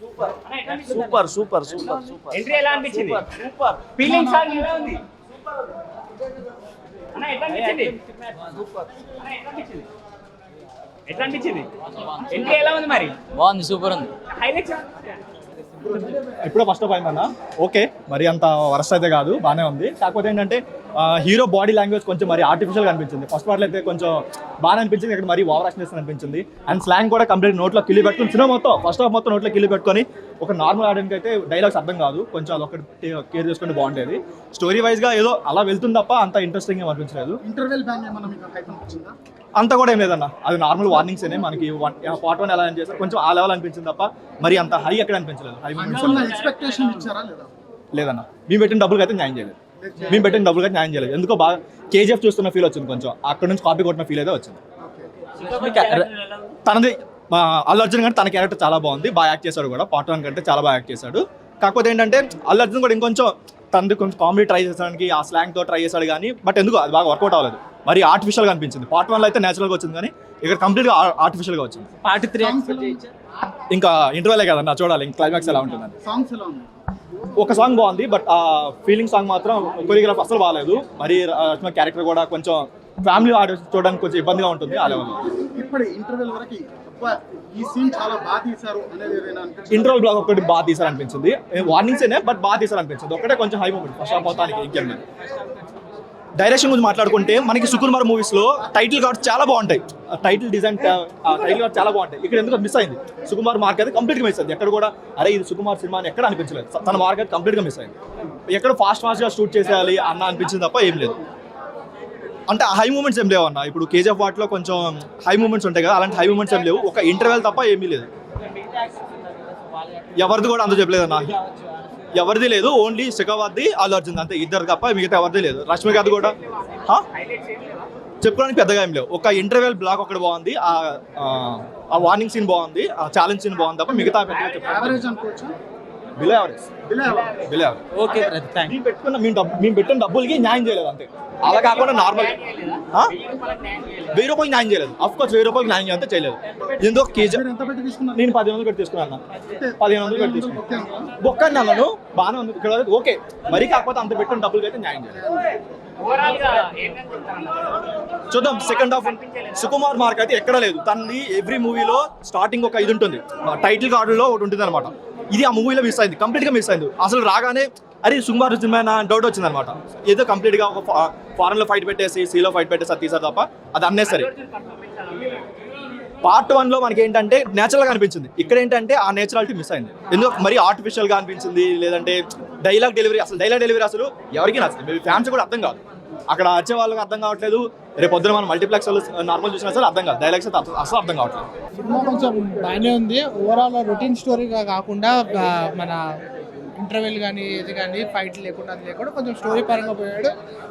Super super super super entry ఎలా అనిపించింది? Super feeling song ఎలా ఉంది? అన్న ఎట్లా అనిపించింది? అన్న, ఎట్లా అనిపించింది? ఎట్లా అనిపించింది ఎంట్రీ ఎలా ఉంది మరి? బాగుంది సూపర్ ఉంది. హైలైట్స్ ఎప్పుడో ఫస్ట్ ఆఫ్ అయిందన్న ఓకే మరి అంత వరస్ట్ అయితే కాదు బాగానే ఉంది. కాకపోతే ఏంటంటే హీరో బాడీ లాంగ్వేజ్ కొంచెం మరి ఆర్టిఫిషియల్గా అనిపించింది. ఫస్ట్ పార్ట్లో అయితే కొంచెం బాగా అనిపించింది ఇక్కడ మరి ఓవర్ యాక్షన్ అనిపించింది. అండ్ స్లాంగ్ కూడా కంప్లీట్ నోట్లో కిల్లి పెట్టుకుని సినిమా మొత్తం ఫస్ట్ హాఫ్ మొత్తం నోట్లో కిల్లి పెట్టుకొని ఒక నార్మల్ ఆడియన్స్ అయితే డైలాగ్స్ అర్థం కాదు. కొంచెం అదొకటి కేర్ చేసుకుంటే బాగుండేది. స్టోరీ వైజ్గా ఏదో అలా వెళ్తుంది తప్ప అంత ఇంట్రెస్టింగ్ ఏం అనిపించలేదు. ఇంటర్వెల్ బ్యాంగ్ ఏమన్నా మీకు హైప్ అనిపించిందా? అంత కూడా ఏం లేదన్న. అది నార్మల్ వార్నింగ్స్ ఏనే మనకి పార్ట్ వన్ ఎలా చేస్తారు కొంచెం ఆ లెవెల్ అనిపించింది తప్ప మరి అంత హై ఎక్కడ అనిపించలేదు. హై అంచున్న ఎక్స్పెక్టేషన్ ఇచ్చారా లేదా? లేదన్న. మేము పెట్టిన డబ్బులు అయితే న్యాయం చేయలేదు. మేము పెట్టిన డబ్బులు అయితే న్యాయం చేయలేదు. ఎందుకో బాగా కేజీఎఫ్ చూస్తున్న ఫీల్ వచ్చింది కొంచెం. అక్కడ నుంచి కాపీ కొట్టిన ఫీల్ అయితే వచ్చింది. తనది మా అల్లు అర్జున్ కంటే తన క్యారెక్టర్ చాలా బాగుంది. బాగా యాక్ట్ చేశాడు కూడా. పార్ట్ వన్ కంటే చాలా బాగా యాక్ట్ చేశాడు. కాకపోతే ఏంటంటే అల్లు అర్జున్ కూడా ఇంకొంచెం తనది కొంచెం కామెడీ ట్రై చేసడానికి ఆ స్లాంగ్తో ట్రై చేశాడు కానీ బట్ ఎందుకు అది బాగా వర్కౌట్ అవ్వలేదు. మరి ఆర్టిఫిషియల్గా అనిపించింది. పార్ట్ వన్లో అయితే నేచురల్గా వచ్చింది కానీ ఇక్కడ కంప్లీట్గా ఆర్టిఫిషియల్గా వచ్చింది. Part three? ఇంకా ఇంటర్వెలే కదన్నా చూడాలి. ఇంకా క్లైమాక్స్ ఎలా ఉంటుందని. సాంగ్స్ ఎలా ఉన్నాయి ఒక సాంగ్ బాగుంది బట్ ఆ ఫీలింగ్ సాంగ్ మాత్రం కొరియోగ్రాఫ్ అసలు బాగాలేదు. మరి రష్మ క్యారెక్టర్ కూడా కొంచెం ఫ్యామిలీ ఆడియన్స్ చూడడానికి కొంచెం ఇబ్బందిగా ఉంటుంది ఆ లెవెల్లో ఇప్పుడు ఇంటర్వెల్ వరకు ఈ సీన్ చాలా బాగా తీశారు అనేది అనిపించింది? ఇంటర్వల్ బ్లాక్ ఒకటి బాగా తీసారనిపించింది వార్నింగ్స్ ఏనే? బట్ బాగా తీసారనిపించింది ఒకటే కొంచెం హై మూమెంట్ ఫస్ట్ హాఫ్ మొత్తానికి ఇంకేం డైరెక్షన్ గురించి మాట్లాడుకుంటే మనకి సుకుమార్ మూవీస్లో టైటిల్ కార్డ్స్ చాలా బాగుంటాయి. టైటిల్ డిజైన్ టైటిల్ కార్డ్ చాలా బాగుంటాయి. ఇక్కడ ఎందుకు మిస్ అయింది. సుకుమార్ మార్క్ అయితే కంప్లీట్గా మిస్ అయింది. ఎక్కడ కూడా అరే ఇది సుకుమార్ సినిమా అని ఎక్కడ అనిపించలేదు. తన మార్క్ అయితే కంప్లీట్గా మిస్ అయింది. ఎక్కడ ఫాస్ట్ ఫాస్ట్గా షూట్ చేసేయాలి అన్న అనిపించింది తప్ప ఏం లేదు. అంటే హై మూమెంట్స్ ఏం లేవు అన్న ఇప్పుడు కేజీఎఫ్ వాటిలో కొంచెం హై మూమెంట్స్ ఉంటాయి కదా అలాంటి హై మూమెంట్స్ ఏం లేవు. ఒక ఇంటర్వెల్ తప్ప ఏమీ లేదు. ఎవరిది కూడా అంత చెప్పలేదు అన్న. ఎవరిది లేదు ఓన్లీ శిఖావాద్ది అల్లు అర్జున్ అంతే. ఇద్దరు తప్ప మిగతా ఎవరిది లేదు. రష్మికది కూడా. చెప్పుకోవడానికి పెద్దగా ఏం లేవు. ఒక ఇంటర్వెల్ బ్లాక్ ఒకటి బాగుంది. ఆ వార్నింగ్ సీన్ బాగుంది. ఆ ఛాలెంజ్ సీన్ బాగుంది తప్ప మిగతా పెద్దగా below average below below average okay thank మేము పెట్టుకున్న మేము డబ్బు మేము పెట్టిన డబ్బులకి న్యాయం చేయలేదు అంతే. అలా కాకుండా నార్మల్ వెయ్యి రూపాయలకి న్యాయం చేయలేదు. అఫ్ కోర్స్ వెయ్యి రూపాయలకి న్యాయం అంతే చేయలేదు. ఎందుకు కేజీ నేను పదిహేను వందలు పెట్టి తీసుకున్నాను. పదిహేను వందలు పెట్టి తీసుకున్నాను. బొక్క నన్ను బాగానే ఉంది. ఇక్కడ ఓకే. మరీ కాకపోతే అంత పెట్టిన డబ్బులకి అయితే న్యాయం చేయలేదు. చూద్దాం. సెకండ్ హాఫ్ సుకుమార్ మార్క్ అయితే ఎక్కడ లేదు. తనది ఎవ్రీ మూవీలో స్టార్టింగ్ ఒక ఇది ఉంటుంది. టైటిల్ కార్డులో ఒకటి ఉంటుంది అనమాట ఇది ఆ మూవీలో మిస్ అయింది కంప్లీట్గా మిస్ అయింది. అసలు రాగానే అరే సుకుమార్ సినిమా డౌట్ వచ్చింది అనమాట ఏదో కంప్లీట్గా ఒక ఫారెన్లో ఫైట్ పెట్టేసి సీలో ఫైట్ పెట్టేసి తీసారు తప్ప అది అన్నేసరి పార్ట్ వన్లో మనకి ఏంటంటే నేచురల్గా అనిపించింది. ఇక్కడ ఏంటంటే ఆ నేచురాలిటీ మిస్ అయింది. ఎందుకు? మరి ఆర్టిఫిషియల్గా అనిపించింది లేదంటే డైలాగ్ డెలివరీ అసలు డైలాగ్ డెలివరీ అసలు ఎవరికి నచ్చింది. ఫ్యాన్స్ కూడా అర్థం కాదు. అక్కడ వచ్చే వాళ్ళకి అర్థం కావట్లేదు. రేపు పొద్దున మనం మల్టీప్లెక్స్ నార్మల్ చూసినా సరే అర్థం కాదు. డైలాగ్స్ అయితే అసలు- అర్థం కావట్లేదు. సినిమా కొంచెం బాగానే ఉంది. ఓవరాల్ రొటీన్ స్టోరీగా కాకుండా మన ఇంటర్వెల్ కానీ ఇది కానీ ఫైట్ లేకుండా అది లేకుండా కొంచెం స్టోరీ పరంగా పోయాడు.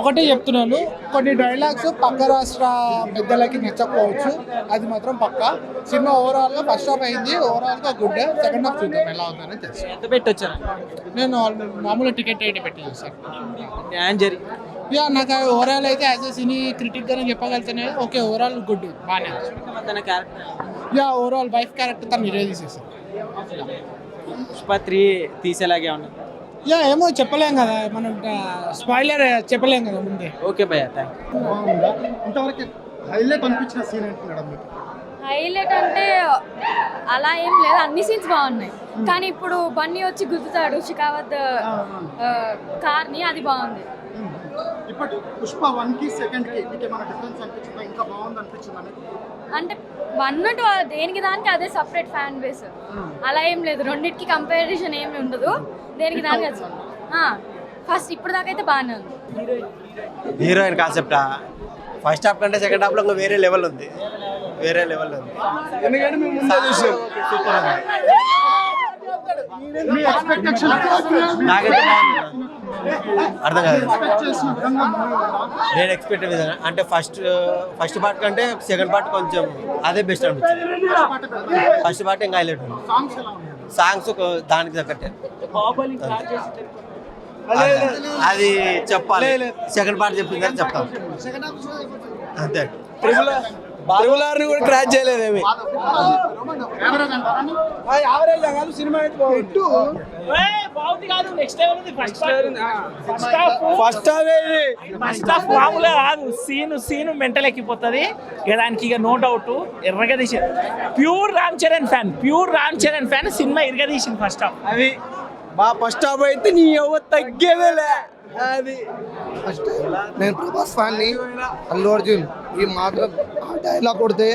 ఒకటే చెప్తున్నాను కొన్ని డైలాగ్స్ పక్క రాష్ట్ర పెద్దలకి నచ్చకపోవచ్చు. అది మాత్రం పక్క. సినిమా ఓవరాల్గా ఫస్ట్ హాఫ్ అయింది. ఓవరాల్గా గుడ్ సెకండ్ హాఫ్ చూద్దాం. ఎలా ఉందని తెలుసు. ఎంత పెట్టి వచ్చారు నేను మామూలు టికెట్ అయితే పెట్టి చూసాను న్యాయం జరిగింది యా నాకు ఓవరాల్ అయితే యాజ్ ఎ సినీ క్రిటిక్గానే చెప్పగలుగుతానే ఓకే ఓవరాల్ గుడ్ బాగానే తన character yeah overall wife character తను ఇరే తీసేసారు పుష్ప త్రీ తీసేలాగే ఉన్నది యా ఏమో చెప్పలేం కదా మనం స్పాయిలర్ చెప్పలేం కదా ముందే. ఓకే భయ్య థ్యాంక్ ఇంతవరకు హైలైట్ అనిపించిన సీన్ ఏంటి మేడం మీకు? హైలైట్ అంటే అలా ఏం లేదు అన్ని సీన్స్ బాగున్నాయి. కానీ ఇప్పుడు బన్నీ వచ్చి గుద్దుతాడు షికావత్ కార్ని అది బాగుంది. ఇప్పటి పుష్ప వన్కి సెకండ్కి మీకు ఏమైనా డిఫరెన్స్ అనిపించిందా? ఇంకా బాగుంది అనిపించిందా? అంటే వన్ టు దేనికి దానికి అదే సపరేట్ ఫ్యాన్ బేస్ అలా ఏం లేదు. రెండింటికి కంపారిజన్ ఏమి ఉండదు. దేనికి దానికి ఫస్ట్ ఇప్పుడు దాకా అయితే బాగానే ఉంది. హీరోయిన్ కాన్సెప్టా ఫస్ట్ హాఫ్ కంటే సెకండ్ హాఫ్లో ఇంకా వేరే లెవెల్ ఉంది. వేరే లెవెల్ ఉంది. మీ ఎక్స్పెక్టేషన్ నాకైతే అర్థం కాదు నేను ఎక్స్పెక్ట్ విధంగా అంటే ఫస్ట్ ఫస్ట్ పార్ట్ కంటే సెకండ్ పార్ట్ కొంచెం అదే బెస్ట్ అనిపించింది? ఫస్ట్ పార్ట్ ఇంకా హైలైట్ ఉంది. సాంగ్స్ దానికి తగ్గట్టే. అది- అది చెప్పాలి. సెకండ్ పార్ట్ చెప్పిందని చెప్తాం. అంతే. ట్రిపుల్ ఆర్ని కూడా క్రాచ్ చేయలేదేమి first first half first first half మామూలుగా కాదు సీన్ సీన్ మెంటల్ ఎక్కిపోతుంది. ఇక దానికి ఇక నో డౌట్ ఎర్రగా తీసి pure Ram Charan fan pure Ram Charan fan cinema ఇరగా తీసింది ఫస్ట్ హాఫ్ అది మా ఫస్ట్ హాఫ్ అయితే నీ ఎవరు తగ్గేదేలే. అది. ఫస్ట్ నేను ప్రభాస్ ఫ్యాన్ని అల్లు అర్జున్ ఈ మాత్రం ఆ డైలాగ్ కొడితే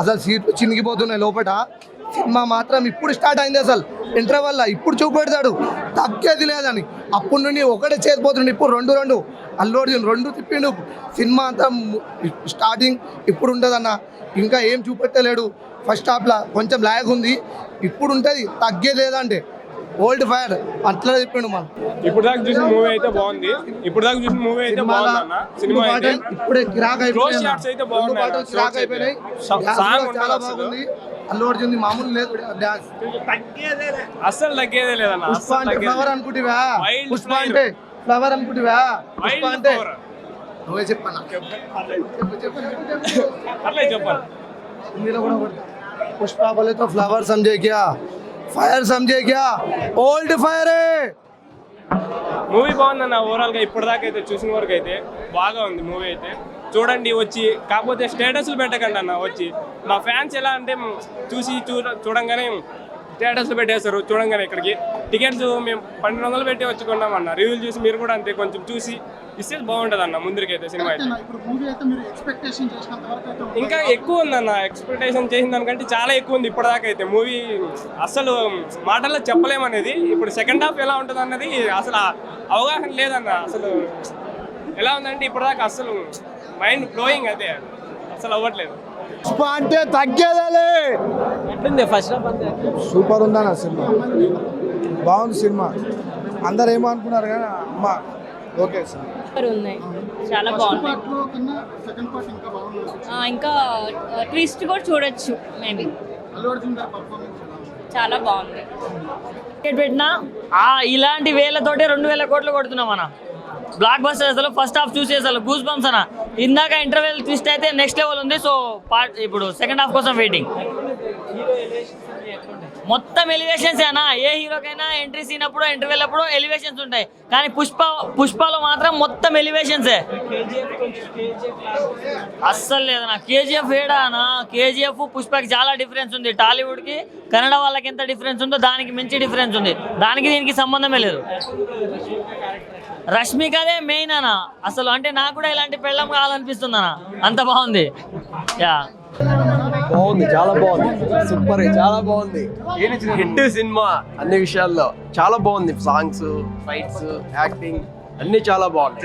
అసలు సీట్లు చినిగిపోతున్నాయి లోపల సినిమా మాత్రం ఇప్పుడు స్టార్ట్ అయింది అసలు. ఇంటర్వల్ల ఇప్పుడు చూపెడతాడు తగ్గేది లేదని. అప్పటి నుండి ఒకటే చేసిపోతుండే ఇప్పుడు రెండు రెండు. అల్లు అర్జున్ రెండు తిప్పిండు. సినిమా అంతా స్టార్టింగ్ ఇప్పుడు ఉంటుందన్న ఇంకా ఏం చూపెట్టలేడు. ఫస్ట్ హాఫ్లో కొంచెం లాగ్ ఉంది. ఇప్పుడు ఉంటుంది తగ్గేది లేదంటే. ఓల్డ్ ఫైర్ అట్లా చెప్పిండు మన ఇప్పుడు దాకా చూసిన మూవీ అయితే బాగుంది. ఇప్పుడు దాకా చూసిన మూవీ అయితే బాగుంది సినిమా అయితే? ఇప్పుడు క్రాక్ అయిపోయింది క్రాక్ చాలా ఫ్లవర్ అనుకుంటివా? పుష్ప ఫ్లవర్స్ ఫైర్ సంజయ్ క్యా ఓల్డ్ ఫైర్ మూవీ బాగుందన్న ఓవరాల్గా ఇప్పటిదాకా అయితే చూసిన వరకు అయితే బాగా ఉంది మూవీ అయితే. చూడండి వచ్చి కాకపోతే స్టేటస్లు పెట్టకండి అన్న వచ్చి. మా ఫ్యాన్స్ ఎలా అంటే చూసి చూడంగానే స్టేటస్లు పెట్టేస్తారు చూడంగానే ఇక్కడికి. టికెట్స్ మేము పన్నెండు వందలు పెట్టి వచ్చి కొన్నామన్న. రివ్యూలు చూసి మీరు కూడా అంతే కొంచెం చూసి ఇస్తే బాగుంటుంది అన్న ముందరికైతే సినిమా అయితే. ఇంకా ఎక్కువ ఉందన్న. ఎక్స్పెక్టేషన్ చేసిన దానికంటే చాలా ఎక్కువ ఉంది ఇప్పటిదాకా అయితే. మూవీ అసలు మాటల్లో చెప్పలేమనేది ఇప్పుడు సెకండ్ హాఫ్ ఎలా ఉంటుంది అన్నది అసలు అవగాహన లేదన్న. అసలు ఎలా ఉందంటే ఇప్పటిదాకా అసలు మైండ్ బ్లోయింగ్ అదే. అసలు అవ్వట్లేదు. అంటే తగ్గేదేలే. ఎట్లుంది ఫస్ట్ హాఫ్ అంతే. సూపర్ ఉందన్న సినిమా. బాగుంది సినిమా. అందరు ఏమో అనుకున్నారు కానీ అమ్మ ఓకే సినిమా సూపర్ ఉన్నాయి చాలా బాగుంది. ఇంకా ట్విస్ట్ కూడా చూడొచ్చు మేబీ? చాలా బాగుంది. పెట్టినా? ఇలాంటి వేలతోటే రెండు వేల కోట్లు కొడుతున్నాం అన్న. బ్లాక్ బస్టర్ అసలు ఫస్ట్ హాఫ్ చూసి అసలు గూస్ బంప్స్ అన్న. ఇందాక ఇంటర్వెల్ ట్విస్ట్ అయితే నెక్స్ట్ లెవెల్ ఉంది సో పార్ట్ ఇప్పుడు సెకండ్ హాఫ్ కోసం వెయిటింగ్ మొత్తం ఎలివేషన్స్ అన్న. ఏ హీరోకైనా ఎంట్రీ సీన్ అప్పుడు ఇంటర్వెల్ అప్పుడు ఎలివేషన్స్ ఉంటాయి. కానీ పుష్ప పుష్పలో మాత్రం మొత్తం ఎలివేషన్సే అస్సలు లేదన్నా కేజీఎఫ్ ఏడానా కేజీఎఫ్ పుష్పకి చాలా డిఫరెన్స్ ఉంది. టాలీవుడ్కి కన్నడ వాళ్ళకి ఎంత డిఫరెన్స్ ఉందో దానికి మించి డిఫరెన్స్ ఉంది. దానికి దీనికి సంబంధమే లేదు. రష్మికదే మెయిన్ అన్న. అసలు అంటే నాకు కూడా ఇలాంటి పెళ్ళం కావాలనిపిస్తుంది అన్న. అంత బాగుంది. యా. బాగుంది చాలా బాగుంది. సూపర్ చాలా బాగుంది. హిట్ సినిమా అన్ని విషయాల్లో చాలా బాగుంది. సాంగ్స్ ఫైట్స్ యాక్టింగ్ అన్ని చాలా బాగున్నాయి.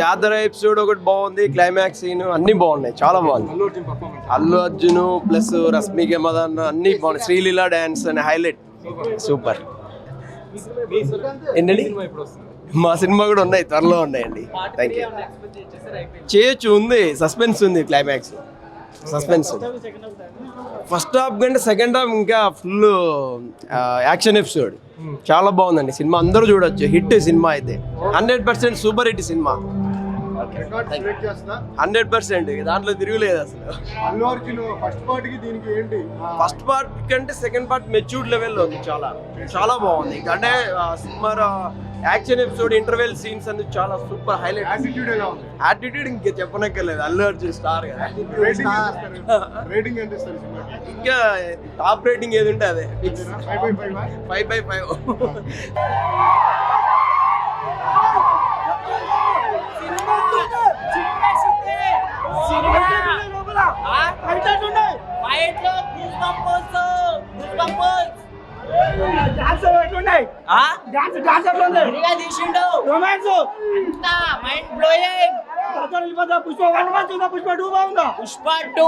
జాతర ఎపిసోడ్ ఒకటి బాగుంది క్లైమాక్స్ సీన్ అన్ని బాగున్నాయి చాలా బాగుంది. అల్లు అర్జున్ పర్ఫార్మెన్స్ అల్లు అర్జున్ ప్లస్ రష్మిక మదన్ అన్ని బాగున్నాయి. శ్రీలీల డాన్స్ అని హైలైట్ సూపర్ ఏంటండి సినిమా ఇప్పుడు వస్తుంది? మా సినిమా కూడా ఉన్నాయి త్వరలో ఉన్నాయండి. థ్యాంక్ యూ చేయొచ్చు ఉంది. సస్పెన్స్ ఉంది క్లైమాక్స్ సస్పెన్స్ ఫస్ట్ హాఫ్ కంటే సెకండ్ హాఫ్ ఇంకా ఫుల్ యాక్షన్ ఎపిసోడ్ చాలా బాగుందండి సినిమా. అందరూ చూడొచ్చు. హిట్ సినిమా అయితే. హండ్రెడ్ పర్సెంట్ సూపర్ హిట్ సినిమా. హండ్రెడ్ పర్సెంట్ దాంట్లో తిరుగులేదు అసలు. ఫస్ట్ పార్ట్కి దీనికి ఏంటి? ఫస్ట్ పార్ట్ కంటే సెకండ్ పార్ట్ మెచ్యూర్డ్ లెవెల్లో ఉంది చాలా. చాలా బాగుంది. అంటే సినిమా యాక్షన్ ఎపిసోడ్ ఇంటర్వెల్ సీన్స్ అన్ని చాలా సూపర్ హైలైట్. యాటిట్యూడ్ ఎలా ఉంది? యాటిట్యూడ్ ఇంకా చెప్పనక్కర్లేదు. Allu Arjun star rating rating ఎంత ఇస్తారు? సినిమాకి? ఇంకా టాప్ రేటింగ్ ఏది ఉంటే అదే. Five by five five by five Pushpa two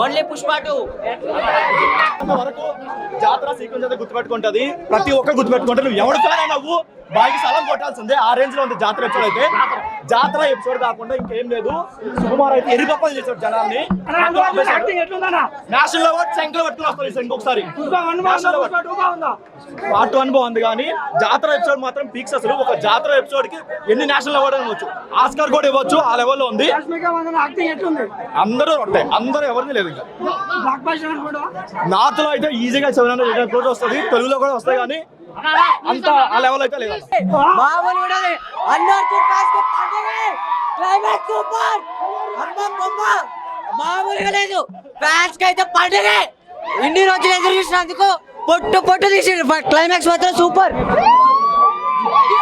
only Pushpa two. వరకు జాతర సీక్వెన్స్ అయితే గుర్తుపెట్టుకుంటది. ప్రతి ఒక్క గుర్తుపెట్టుకుంటే నువ్వు ఎవడు ఫ్యాన్ నువ్వు? బాగా సలం కొట్టాల్సిందే. ఆ రేంజ్లో ఉంది జాతర ఎప్పుడు అయితే. జాతర ఎపిసోడ్ కాకుండా ఇంకేం లేదు. సుకుమార్ అయితే ఎరిపప్పలు చేశాడు జనాల్ని? నేషనల్ అవార్డ్ శంకర్ పట్టుకుని వస్తారు ఇంకొకసారి పార్ట్ వన్ బాగుంది? కానీ జాతర ఎపిసోడ్ మాత్రం పీక్స్ అసలు. ఒక జాతర ఎపిసోడ్కి ఎన్ని నేషనల్ అవార్డు ఇవ్వచ్చు? ఆస్కార్ కూడా ఇవ్వచ్చు. ఆ లెవెల్లో ఉంది. అందరూ ఉంటాయి అందరూ ఎవరిని లేదు ఇంకా. నార్త్లో అయితే ఈజీగా సెవెన్ హండ్రెడ్ ఎయిట్ హండ్రెడ్ వస్తుంది. తెలుగులో కూడా వస్తాయి కానీ అంత ఆ లెవెల్ అయితే లేదు. మామూలు క్లైమాక్స్ సూపర్ అమ్మ బొమ్మ. మామూలుగా లేదు. ఫ్యాన్స్కి అయితే పండుగ ఇన్ని రోజులు ఎదురు చూసినందుకు పొట్టు పొట్టు తీసి క్లైమాక్స్ మాత్రం సూపర్